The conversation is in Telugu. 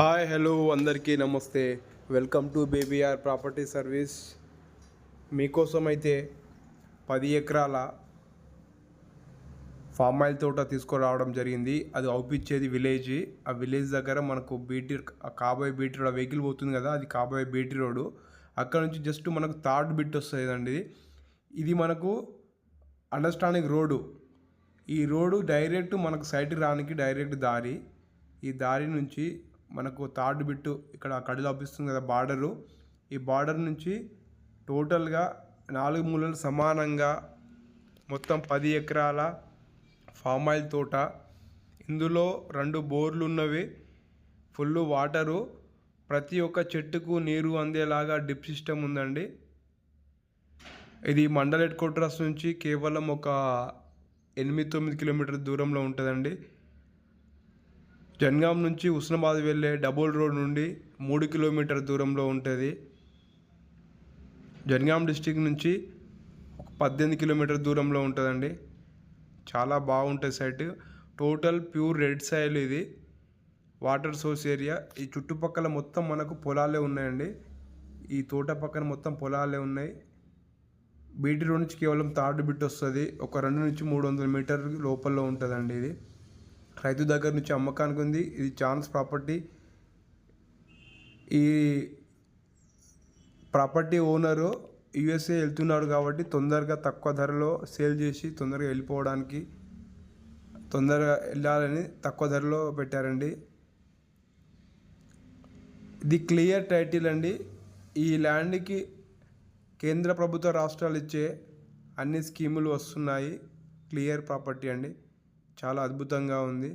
హాయ్ హలో అందరికీ నమస్తే. Welcome to BBR property service. మీకోసం అయితే పది ఎకరాల ఫామ్ ఆయిల్ తోట తీసుకురావడం జరిగింది. అది అవుపిచ్చేది విలేజ్. ఆ విలేజ్ దగ్గర మనకు బీటీ కాబోయే బీటీ రోడ్ వెహికల్ పోతుంది కదా అది కాబోయే బీటీ రోడ్ అక్కడ నుంచి జస్ట్ మనకు థర్డ్ బిట్ వస్తుంది అండి ఇది. ఇది మనకు అండర్స్టాండింగ్ రోడ్డు. ఈ రోడ్డు డైరెక్ట్ మనకు సైట్కి రానికి డైరెక్ట్ దారి. ఈ దారి నుంచి మనకు థర్డ్ బిట్టు ఇక్కడ కడిలో అప్పిస్తుంది కదా బార్డరు. ఈ బార్డర్ నుంచి టోటల్గా నాలుగు మూలలు సమానంగా మొత్తం పది ఎకరాల ఫామ్ ఆయిల్ తోట. ఇందులో రెండు బోర్లు ఉన్నవి. Full water. ప్రతి ఒక్క చెట్టుకు నీరు అందేలాగా డిప్ సిస్టమ్ ఉందండి. ఇది మండల్ హెడ్ క్వార్టర్స్ నుంచి కేవలం ఒక ఎనిమిది తొమ్మిది కిలోమీటర్ దూరంలో ఉంటుందండి. జన్గాం నుంచి ఉస్నాబాద్ వెళ్ళే డబుల్ రోడ్ నుండి మూడు కిలోమీటర్ దూరంలో ఉంటుంది. జన్గాం డిస్టిక్ నుంచి ఒక పద్దెనిమిది కిలోమీటర్ దూరంలో ఉంటుందండి. చాలా బాగుంటుంది site. Total pure red soil ఇది. Water source area. ఈ చుట్టుపక్కల మొత్తం మనకు పొలాలే ఉన్నాయండి. ఈ తోట పక్కన మొత్తం పొలాలే ఉన్నాయి. బీటీ రోడ్ నుంచి కేవలం థర్డ్ బిట్ వస్తుంది. ఒక రెండు నుంచి మూడు వందల మీటర్ లోపల ఉంటుందండి ఇది. రైతు దగ్గర నుంచి అమ్మకానికి ఉంది. ఇది ఛాన్స్ ప్రాపర్టీ ఈ ప్రాపర్టీ ఓనరు యుఎస్ఏ వెళ్తున్నాడు కాబట్టి తొందరగా తక్కువ ధరలో సేల్ చేసి తొందరగా వెళ్ళిపోవడానికి తొందరగా వెళ్ళాలని తక్కువ ధరలో పెట్టారండి. ఇది క్లియర్ టైటిల్ అండి. ఈ ల్యాండ్కి కేంద్ర ప్రభుత్వ రాష్ట్రాలు ఇచ్చే అన్ని స్కీములు వస్తున్నాయి. క్లియర్ ప్రాపర్టీ అండి. చాలా అద్భుతంగా ఉంది.